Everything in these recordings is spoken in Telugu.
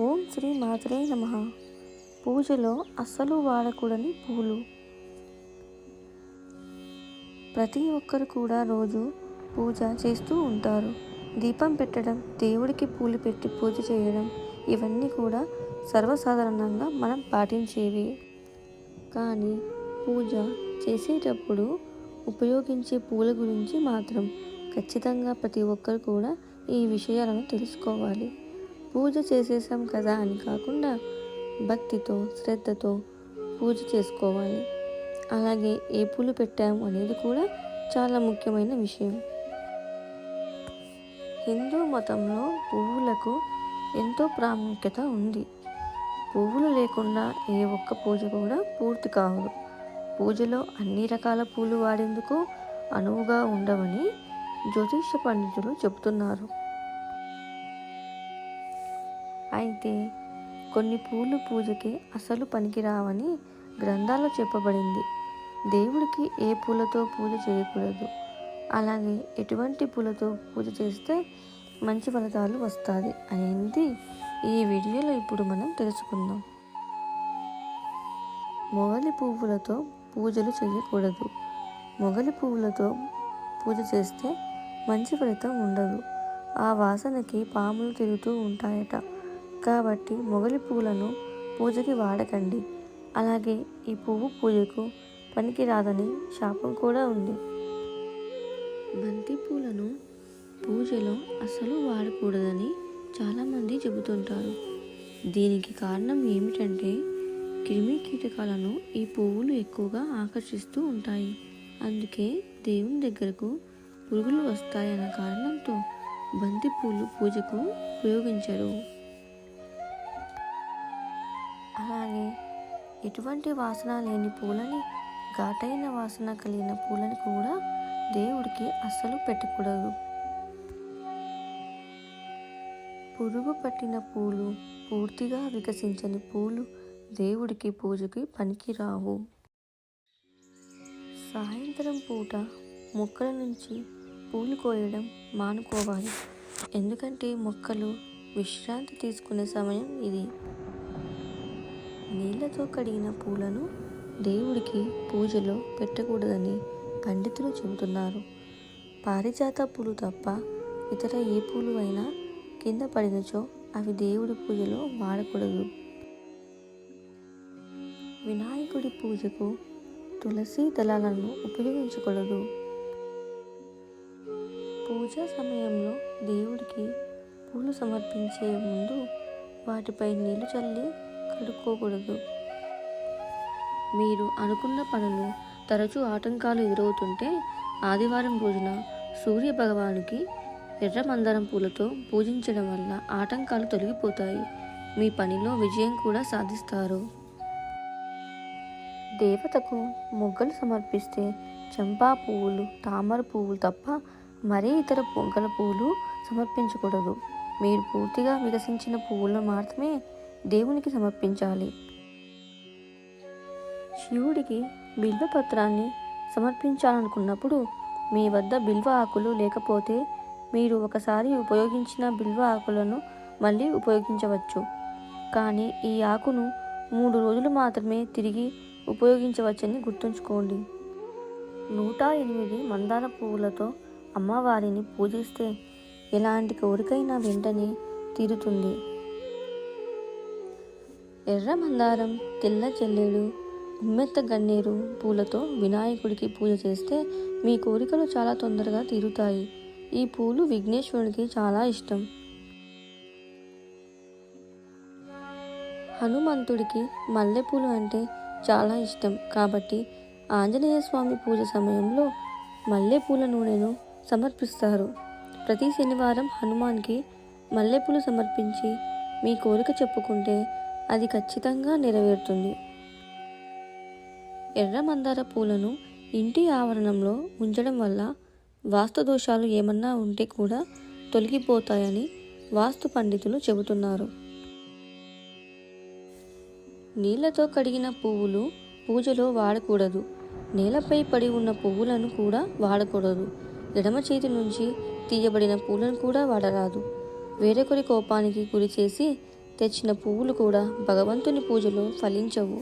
ఓం శ్రీ మాతరే నమ. పూజలో అస్సలు వాడకూడని పూలు. ప్రతి ఒక్కరు కూడా రోజు పూజ చేస్తూ ఉంటారు. దీపం పెట్టడం దేవుడికి పూలు పెట్టి పూజ చేయడం ఇవన్నీ కూడా సర్వసాధారణంగా మనం పాటించేవి. కానీ పూజ చేసేటప్పుడు ఉపయోగించే పూల గురించి మాత్రం ఖచ్చితంగా ప్రతి ఒక్కరు కూడా ఈ విషయాలను తెలుసుకోవాలి. పూజ చేసేసాం కదా అని కాకుండా భక్తితో శ్రద్ధతో పూజ చేసుకోవాలి. అలాగే ఏ పూలు పెట్టాము అనేది కూడా చాలా ముఖ్యమైన విషయం. హిందూ మతంలో పువ్వులకు ఎంతో ప్రాముఖ్యత ఉంది. పువ్వులు లేకుండా ఏ ఒక్క పూజ కూడా పూర్తి కావదు పూజలో అన్ని రకాల పూలు వాడేందుకు అనువుగా ఉండవని జ్యోతిష పండితులు చెబుతున్నారు. అయితే కొన్ని పూలు పూజకి అసలు పనికిరావని గ్రంథాల్లో చెప్పబడింది. దేవుడికి ఏ పూలతో పూజ చేయకూడదు. అలాగే ఎటువంటి పూలతో పూజ చేస్తే మంచి ఫలితాలు వస్తుంది అనేది ఈ వీడియోలో ఇప్పుడు మనం తెలుసుకుందాం. మొగలి పువ్వులతో పూజలు చేయకూడదు. మొగలి పువ్వులతో పూజ చేస్తే మంచి ఫలితం ఉండదు. ఆ వాసనకి పాములు తిరుగుతూ ఉంటాయట. కాబట్టి మొగలి పువ్వులను పూజకి వాడకండి. అలాగే ఈ పువ్వు పూజకు పనికిరాదని శాపం కూడా ఉంది. బంతి పూలను పూజలో అసలు వాడకూడదని చాలామంది చెబుతుంటారు. దీనికి కారణం ఏమిటంటే క్రిమి కీటకాలను ఈ పువ్వులు ఎక్కువగా ఆకర్షిస్తూ ఉంటాయి. అందుకే దేవుని దగ్గరకు పురుగులు వస్తాయన్న కారణంతో బంతి పూలు పూజకు ఉపయోగించరు. అలాగే ఎటువంటి వాసన లేని పూలని ఘాటైన వాసన కలిగిన పూలని కూడా దేవుడికి అస్సలు పెట్టకూడదు. పురుగు పట్టిన పూలు పూర్తిగా వికసించని పూలు దేవుడికి పూజకి పనికిరావు. సాయంత్రం పూట మొక్కల నుంచి పూలు కోయడం మానుకోవాలి. ఎందుకంటే మొక్కలు విశ్రాంతి తీసుకునే సమయం ఇది. నీళ్ళతో కడిగిన పూలను దేవుడికి పూజలో పెట్టకూడదని పండితులు చెబుతున్నారు. పారిజాత పూలు తప్ప ఇతర ఏ పూలు అయినా కింద పడినచో అవి దేవుడి పూజలో వాడకూడదు. వినాయకుడి పూజకు తులసి దళాలను ఉపయోగించకూడదు. పూజా సమయంలో దేవుడికి పూలు సమర్పించే ముందు వాటిపై నీళ్ళు చల్లి కడుక్కోకూడదు మీరు అనుకున్న పనులు తరచూ ఆటంకాలు ఎదురవుతుంటే ఆదివారం రోజున సూర్య భగవానుకి ఎర్ర మందారం పూలతో పూజించడం వల్ల ఆటంకాలు తొలగిపోతాయి. మీ పనిలో విజయం కూడా సాధిస్తారు. దేవతకు మొగ్గలు సమర్పిస్తే చంపా పువ్వులు తామర పువ్వులు తప్ప మరే ఇతర మొగ్గల పువ్వులు సమర్పించకూడదు. మీరు పూర్తిగా వికసించిన పువ్వులను మాత్రమే దేవునికి సమర్పించాలి. శివుడికి బిల్వపత్రాన్ని సమర్పించాలనుకున్నప్పుడు మీ వద్ద బిల్వ ఆకులు లేకపోతే మీరు ఒకసారి ఉపయోగించిన బిల్వ ఆకులను మళ్ళీ ఉపయోగించవచ్చు. కానీ ఈ ఆకును మూడు రోజులు మాత్రమే తిరిగి ఉపయోగించవచ్చని గుర్తుంచుకోండి. నూట ఎనిమిది మందార పువ్వులతో అమ్మవారిని పూజిస్తే ఎలాంటి కోరికైనా వెంటనే తీరుతుంది. ఎర్ర మందారం తెల్ల చెల్లెడు ఉమ్మెత్త గన్నేరు పూలతో వినాయకుడికి పూజ చేస్తే మీ కోరికలు చాలా తొందరగా తీరుతాయి. ఈ పూలు విఘ్నేశ్వరుడికి చాలా ఇష్టం. హనుమంతుడికి మల్లెపూలు అంటే చాలా ఇష్టం. కాబట్టి ఆంజనేయ స్వామి పూజ సమయంలో మల్లెపూల నూనెను సమర్పిస్తారు. ప్రతి శనివారం హనుమాన్కి మల్లెపూలు సమర్పించి మీ కోరిక చెప్పుకుంటే అది ఖచ్చితంగా నెరవేరుతుంది. ఎర్ర మందార పూలను ఇంటి ఆవరణంలో ఉంచడం వల్ల వాస్తు దోషాలు ఏమన్నా ఉంటే కూడా తొలగిపోతాయని వాస్తు పండితులు చెబుతున్నారు. నీళ్ళతో కడిగిన పువ్వులు పూజలో వాడకూడదు. నేలపై పడి ఉన్న పువ్వులను కూడా వాడకూడదు. ఎడమ చేతి నుంచి తీయబడిన పూలను కూడా వాడరాదు. వేరొకరి కోపానికి గురి చేసి తెచ్చిన పువ్వులు కూడా భగవంతుని పూజలో ఫలించవు.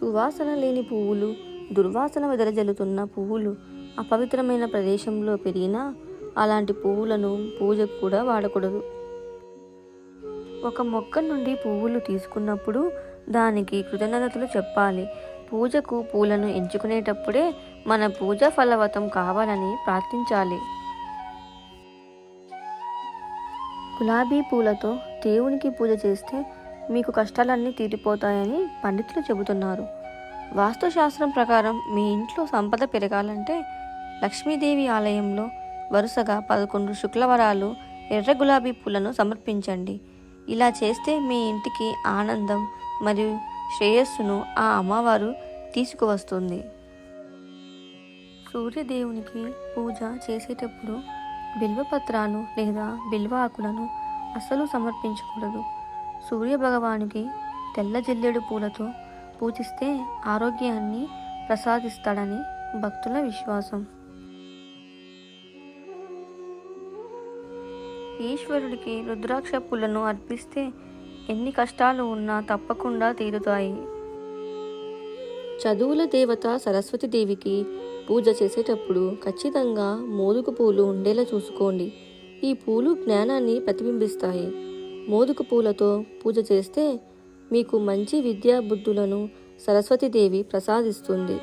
సువాసన లేని పువ్వులు దుర్వాసన వెదరజల్లుతున్న పువ్వులు అపవిత్రమైన ప్రదేశంలో పెరిగినా అలాంటి పువ్వులను పూజకు కూడా వాడకూడదు. ఒక మొక్క నుండి పువ్వులు తీసుకున్నప్పుడు దానికి కృతజ్ఞతలు చెప్పాలి. పూజకు పూలను ఎంచుకునేటప్పుడే మన పూజ ఫలవతం కావాలని ప్రార్థించాలి. గులాబీ పూలతో దేవునికి పూజ చేస్తే మీకు కష్టాలన్నీ తీరిపోతాయని పండితులు చెబుతున్నారు. వాస్తుశాస్త్రం ప్రకారం మీ ఇంట్లో సంపద పెరగాలంటే లక్ష్మీదేవి ఆలయంలో వరుసగా పదకొండు శుక్లవరాలు ఎర్ర గులాబీ పూలను సమర్పించండి. ఇలా చేస్తే మీ ఇంటికి ఆనందం మరియు శ్రేయస్సును ఆ అమ్మవారు తీసుకువస్తుంది. సూర్యదేవునికి పూజ చేసేటప్పుడు బిల్వపత్రాలు లేదా బిల్వ ఆకులను అస్సలు సమర్పించకూడదు. సూర్యభగవానికి తెల్ల జల్లెడు పూలతో పూజిస్తే ఆరోగ్యాన్ని ప్రసాదిస్తాడని భక్తుల విశ్వాసం. ఈశ్వరుడికి రుద్రాక్ష పూలను అర్పిస్తే ఎన్ని కష్టాలు ఉన్నా తప్పకుండా తీరుతాయి. చదువుల దేవత సరస్వతి దేవికి పూజ చేసేటప్పుడు ఖచ్చితంగా మోదుగు పూలు ఉండేలా చూసుకోండి. ఈ పూలు జ్ఞానాన్ని ప్రతిబింబిస్తాయి. మోదుకు పూలతో పూజ చేస్తే మీకు మంచి విద్యా బుద్ధులను సరస్వతీదేవి ప్రసాదిస్తుంది.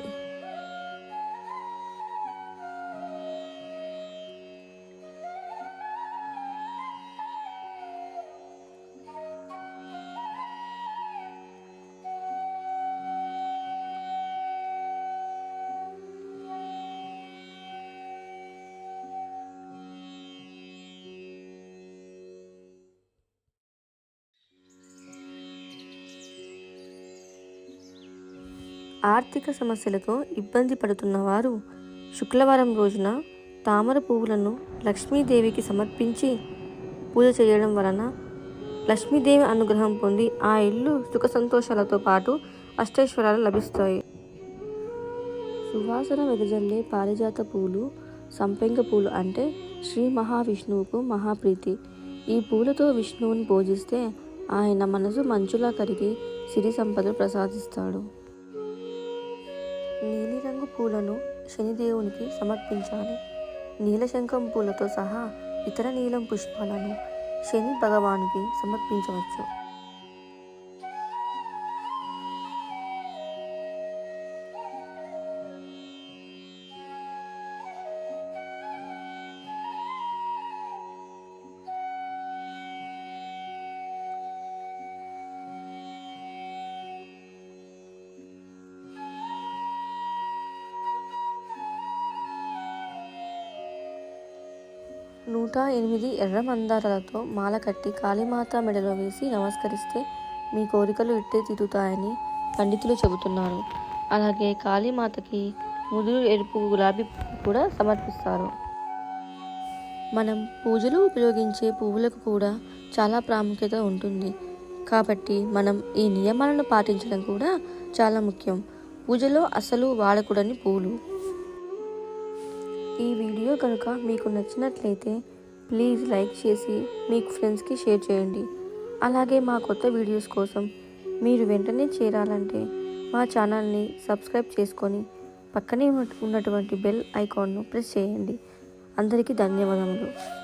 ఆర్థిక సమస్యలతో ఇబ్బంది పడుతున్న వారు శుక్రవారం రోజున తామర పువ్వులను లక్ష్మీదేవికి సమర్పించి పూజ చేయడం వలన లక్ష్మీదేవి అనుగ్రహం పొంది ఆ ఇల్లు సుఖ సంతోషాలతో పాటు అష్టైశ్వరాలు లభిస్తాయి. సువాసన వెదజల్లే పారిజాత పూలు సంపెంగ పూలు అంటే శ్రీ మహావిష్ణువుకు మహాప్రీతి. ఈ పూలతో విష్ణువుని పూజిస్తే ఆయన మనసు మంచులా కరిగి సిరి సంపదలు ప్రసాదిస్తాడు. నీలిరంగు పూలను శనిదేవునికి సమర్పించాలి. నీలశంఖం పూలతో సహా ఇతర నీలం పుష్పాలను శని భగవానికి సమర్పించవచ్చు. నూట ఎనిమిది ఎర్ర మందారాలతో మాల కట్టి కాళీమాత మెడలో వేసి నమస్కరిస్తే మీ కోరికలు ఇట్టే తీరుతాయని పండితులు చెబుతున్నారు. అలాగే కాళీమాతకి ముదురు ఎరుపు గులాబీ పువ్వు కూడా సమర్పిస్తారు. మనం పూజలో ఉపయోగించే పువ్వులకు కూడా చాలా ప్రాముఖ్యత ఉంటుంది. కాబట్టి మనం ఈ నియమాలను పాటించడం కూడా చాలా ముఖ్యం. పూజలో అసలు వాడకూడని పూలు ఈ వీడియో కనుక మీకు నచ్చినట్లయితే ప్లీజ్ లైక్ చేసి మీకు ఫ్రెండ్స్కి షేర్ చేయండి. అలాగే మా కొత్త వీడియోస్ కోసం మీరు వెంటనే చేరాలంటే మా ఛానల్ని సబ్స్క్రైబ్ చేసుకొని పక్కనే ఉన్న- ఉన్నటువంటి బెల్ ఐకాన్ను ప్రెస్ చేయండి. అందరికీ ధన్యవాదములు.